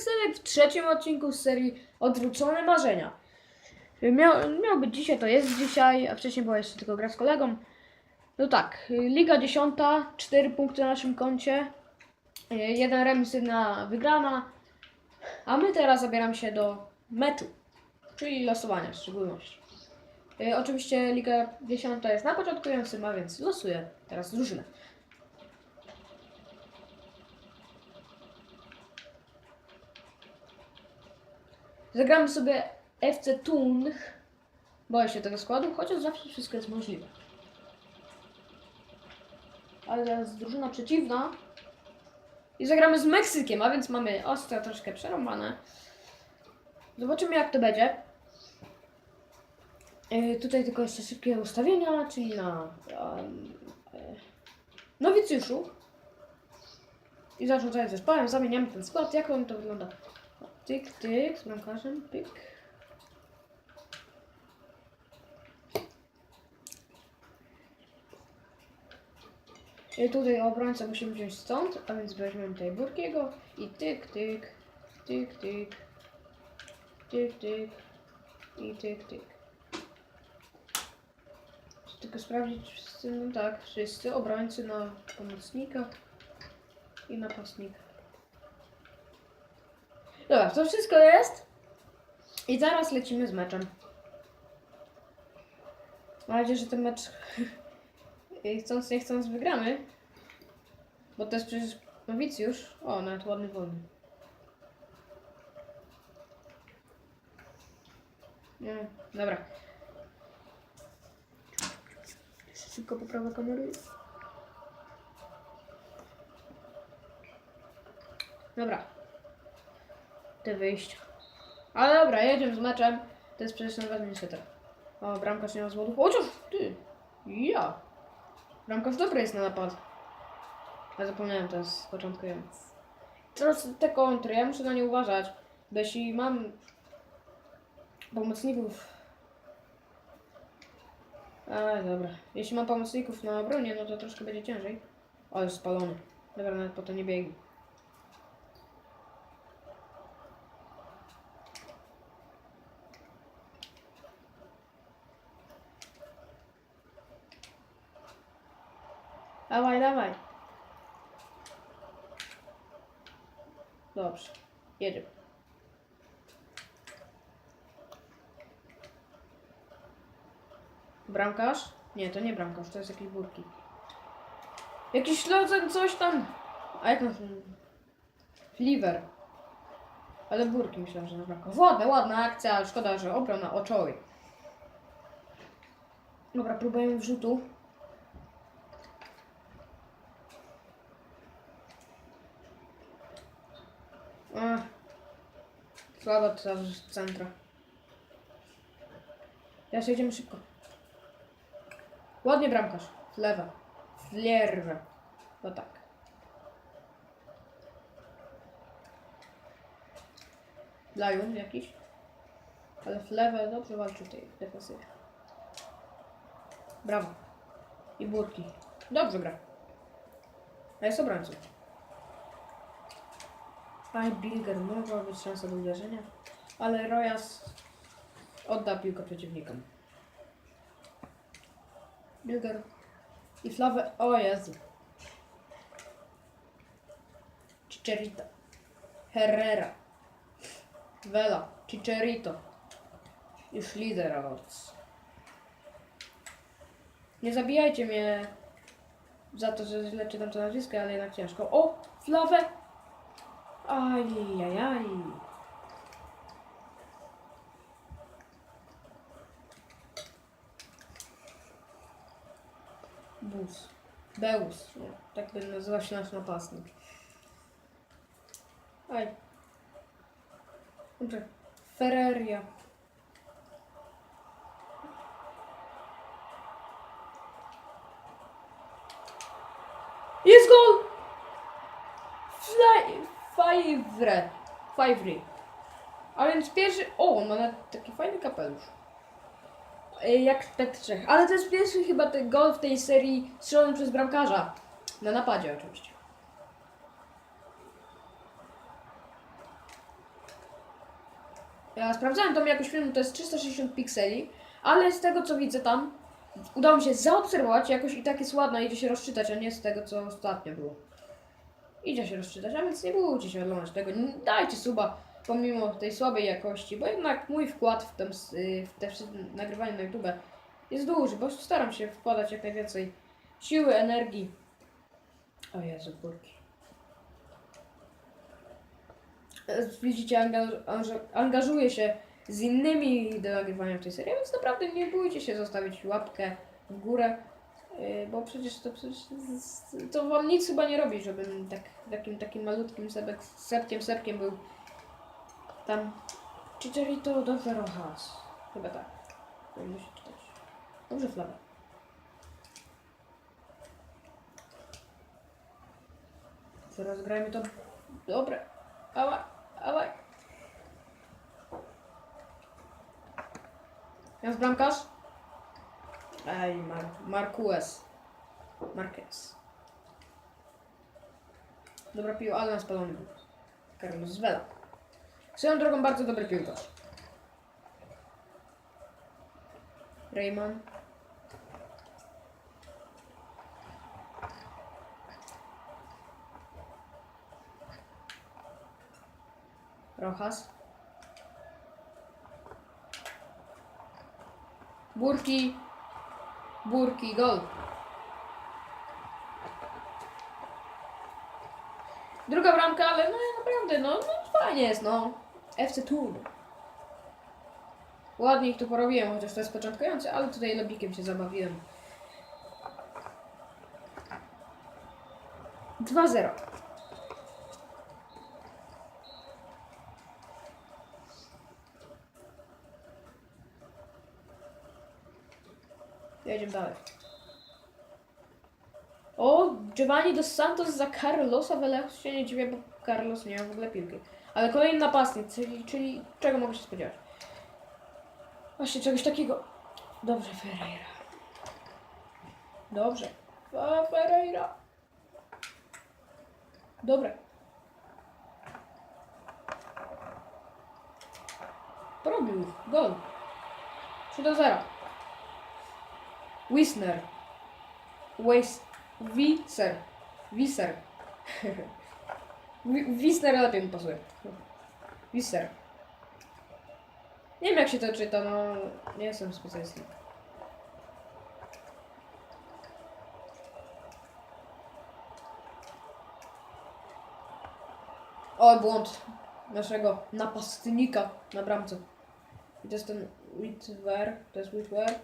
Select w trzecim odcinku z serii Odwrócone Marzenia. Miał, miał być dzisiaj, to jest dzisiaj, a wcześniej była jeszcze tylko gra z kolegą. No tak, Liga 10, 4 punkty na naszym koncie, jeden remis, jedna wygrana, a my teraz zabieramy się do meczu, czyli losowania w szczególności. Y, Oczywiście Liga 10 jest na początkującym, a więc losuję teraz drużynę. Zagramy sobie FC Thun. Boję się tego składu, chociaż zawsze wszystko jest możliwe. Ale teraz drużyna przeciwna. I zagramy z Meksykiem, a więc mamy ostro troszkę przerąbane. Zobaczymy jak to będzie. Yy, tutaj tylko jeszcze szybkie ustawienia, czyli na um, e, nowicjuszu. I zarządzając zespołem, zamieniamy ten skład. Jak on to wygląda? Tyk, tyk, z bramkarzem, pyk. I tutaj obrońcę musimy wziąć stąd, a więc weźmiemy tutaj Burkiego i tyk, tyk, tyk, tyk, tyk, tyk i tyk, tyk. Tylko sprawdzić wszyscy, no tak, wszyscy obrońcy na pomocnika i napastnika. Dobra, to wszystko jest. I zaraz lecimy z meczem. Mam nadzieję, że ten mecz chcąc nie chcąc wygramy. Bo to jest przecież nowicjusz. O, nawet ładny wolny. Nie, dobra. Szybko poprawę kamery. Dobra. Te wyjścia. Ale dobra, jedziemy z meczem. To jest przecież najważniejsze teraz. O, bramkarz nie ma zwodów. Chociaż ty! Ja! Bramkarz dobry jest na napad. Ja zapomniałem teraz początkując. Teraz te kontry, ja muszę na nie uważać. Bo jeśli mam pomocników... A, dobra. Jeśli mam pomocników na obronie, no to troszkę będzie ciężej. O, jest spalony. Dobra, nawet po to nie biegnie. Dawaj, dawaj. Dobrze, jedziemy. Bramkarz? Nie, to nie bramkarz, to jest jakiś burki. Jakiś śledzeń, coś tam. A jak on... Fliver. Ale burki myślałem, że na bramkarz. Ładna, ładna akcja, szkoda, że obrona oczoły. Dobra, próbujemy wrzutu. Ach. Słabo to z centra. Teraz jedziemy szybko. Ładnie bramkarz. W lewa. W lewo. No tak. Lion jakiś. Ale w lewe dobrze walczył w tej defensywie. Brawo. I burki. Dobrze gra. A jest obrońcą. Aj, Bilger mogła być szansa do uderzenia, ale Rojas odda piłkę przeciwnikom. Bilger i Flawę. O Jezu. Chicharito. Herrera. Vela. Chicharito. Już lider awards. Nie zabijajcie mnie za to, że źle czytam to nazwisko, ale jednak ciężko. O! Flawę! Ajajaj. Bus. Beus. Nie, tak by nazywa się nasz napastnik. Aj. Dobrze. Ferreria. Jest gol! Fly, Five. Five. A więc pierwszy. O, on ma taki fajny kapelusz. E, Jak P3. Ale to jest pierwszy chyba ten gol w tej serii strzelony przez bramkarza. Na napadzie oczywiście. Ja sprawdzałem tą jakość filmu, to jest 360 pikseli, ale z tego co widzę tam, udało mi się zaobserwować, jakoś i tak jest ładna, idzie się rozczytać, a nie z tego co ostatnio było. Idzie się rozczytać, a więc nie bójcie się oglądać tego, dajcie suba pomimo tej słabej jakości, bo jednak mój wkład w, ten, w te nagrywanie na YouTube jest duży, bo staram się wkładać jak najwięcej siły, energii. O Jezu, kurki. E, Widzicie, angaż, angaż, angażuję się z innymi do nagrywania w tej serii, więc naprawdę nie bójcie się zostawić łapkę w górę, bo przecież to, przecież to wam nic chyba nie robi, żebym tak, takim, takim malutkim sebek, sepkiem, sepkiem był tam. Czyli to dobrze Rojas. Chyba tak. To musi czytać. Dobrze Flawa. Co rozgrajmy to. Dobre. Ała, ała. Jest bramkarz? Ej, Mar Marquez. Marquez. Dobra ale na spalony. Carlos Vela. Swoją drogą bardzo dobry piłkarz. Rayman. Rojas. Burki. Burki, gol. Druga bramka, ale no naprawdę, no, no fajnie jest, no. FC Thun. Ładnie ich tu porobiłem, chociaż to jest początkujące, ale tutaj lobikiem się zabawiłem. 2-0. Jedziemy dalej. O, Giovanni dos Santos za Carlosa Vela się nie dziwię, bo Carlos nie ma w ogóle piłki. Ale kolejny napastnik, czyli, czyli czego mogę się spodziewać? Właśnie czegoś takiego. Dobrze, Ferreira. Dobrze. A, Ferreira. Dobre. Porobił. Gol. 3 do 0. Wisner. Wis... Wiser. Wiser. Wi- Wisner lepiej mi pasuje. Wiser. Nie wiem jak się to czyta, no nie jestem specjalistą. O, błąd naszego napastnika na bramce. I to jest ten Whitwer, to jest Whitwer.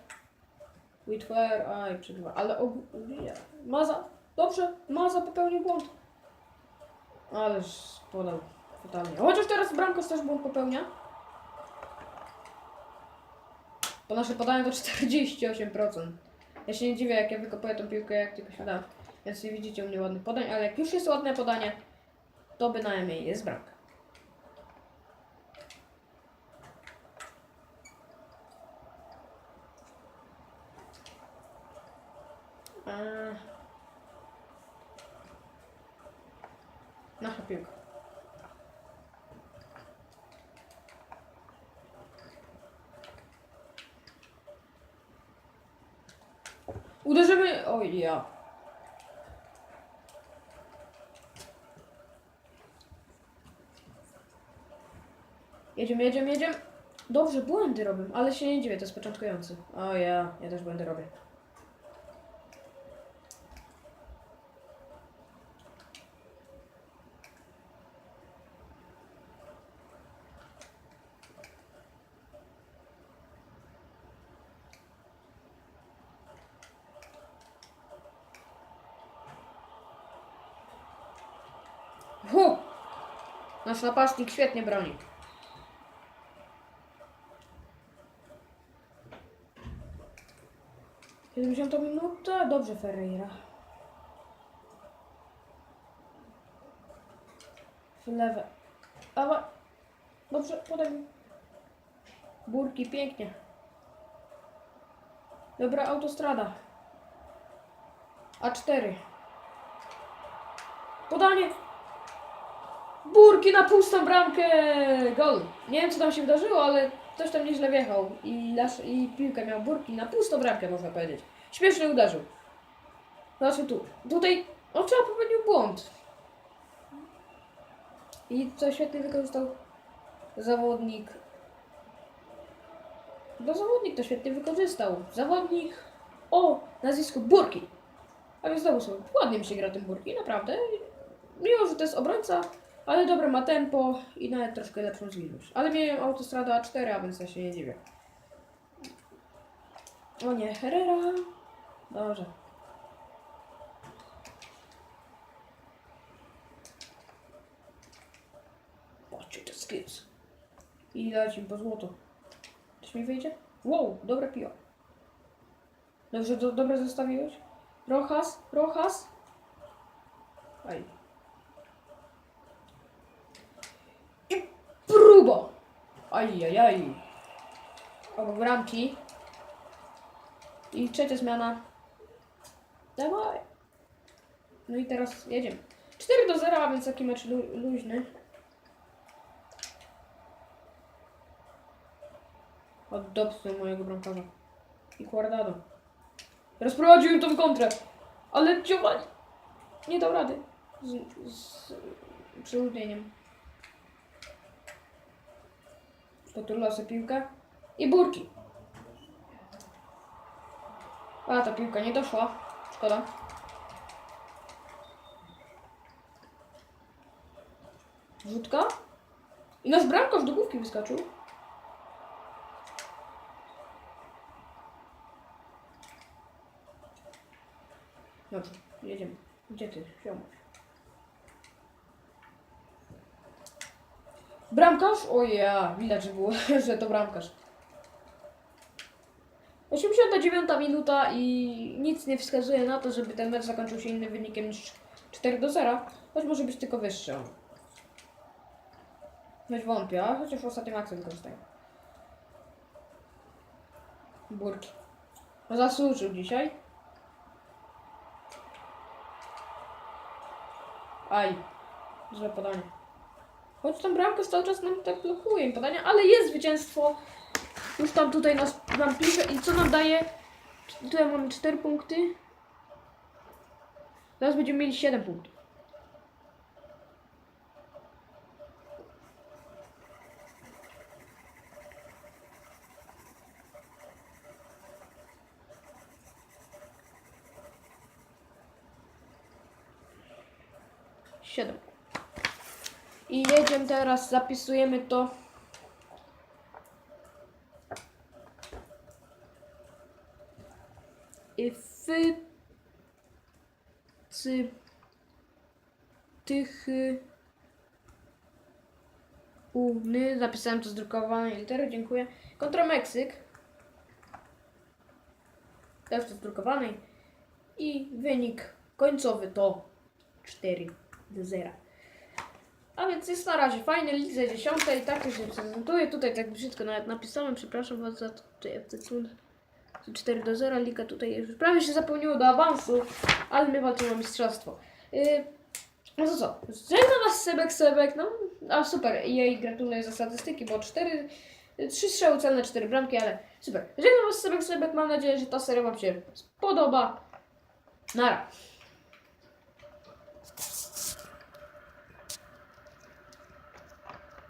Whitwer, aj, przegrywa, ale o, nie. Maza, dobrze, Maza popełnił błąd. Ależ podał fatalnie. Chociaż teraz Bramkos też błąd popełnia. Bo nasze podanie to 48%. Ja się nie dziwię, jak ja wykopuję tą piłkę, jak tylko się da. Więc nie widzicie u mnie ładnych podań, ale jak już jest ładne podanie, to bynajmniej jest bramka. Uderzymy. Oj, ja. Jedziemy, jedziemy, jedziemy. Dobrze, błędy robię, ale się nie dziwię, to jest początkujący. O ja, ja też błędy robię. Nasz napastnik świetnie broni. Siedemdziesiąta minuta. Dobrze, Ferreira. W lewe. Ale... Dobrze, podaj. Burki, pięknie. Dobra, autostrada. A4. Podanie. Burki na pustą bramkę! Gol! Nie wiem co tam się wydarzyło, ale ktoś tam nieźle wjechał. I, las, i miał Burki na pustą bramkę, można powiedzieć. Śmiesznie uderzył. Zobaczmy tu. Tutaj Oczała popełnił błąd. I co świetnie wykorzystał zawodnik. Bo zawodnik to świetnie wykorzystał. Zawodnik o nazwisku Burki. A więc znowu sobie ładnie mi się gra tym Burki, naprawdę. Mimo, że to jest obrońca, ale dobre ma tempo i nawet troszkę lepszą zwinność. Ale miałem autostrada A4, a więc ja się nie dziwię. O nie, Herrera. Dobrze. Patrzcie, te skills. I dać im po złoto. Coś mi wyjdzie? Wow, dobre piwo. Dobrze, do, dobre zostawiłeś? Rojas, Rojas. Aj. I próba. Ajajaj. Obok bramki. I trzecia zmiana. Dawaj. No i teraz jedziemy. 4 do 0, a więc taki mecz lu luźny. Od dopsy mojego bramkarza. I Guardado. Rozprowadził tą kontrę. Ale Giovanni nie dał rady. Z, z przeludnieniem. Poturlał sobie piłkę. I burki. A, ta piłka nie doszła. Szkoda. Rzutka. I nasz bramkarz do główki wyskoczył. Dobrze, jedziemy. Gdzie ty, ziomuś? Bramkarz? O ja, widać, że było, że to bramkarz. 89 minuta i nic nie wskazuje na to, żeby ten mecz zakończył się innym wynikiem niż 4 do 0, choć może być tylko wyższy. Choć wątpię, chociaż w ostatnim akcji wykorzystają. Burki. Zasłużył dzisiaj. Aj, źle podanie. Choć tam bramkę cały czas nam tak blokuje podania, ale jest zwycięstwo. Już tam tutaj nas, nam pisze i co nam daje? Tutaj mamy 4 punkty. Teraz będziemy mieli 7 punktów. Siedem. I jedziemy teraz, zapisujemy to. I w cy tych uny zapisałem to z drukowanej litery, dziękuję. Kontra Meksyk. Też to z drukowanej. I wynik końcowy to 4 do 0. A więc jest na razie fajny lidze 10 i tak się prezentuje. Tutaj tak brzydko nawet napisałem, przepraszam was za to. FC Tun 4 do 0, liga tutaj już prawie się zapełniło do awansu, ale my walczymy o mistrzostwo. Yy, no to co? Żegna nas Sebek Sebek, no a super, jej gratuluję za statystyki, bo 4, 3 strzały celne, 4 bramki, ale super. Żegnam was Sebek Sebek, mam nadzieję, że ta seria wam się spodoba. Nara.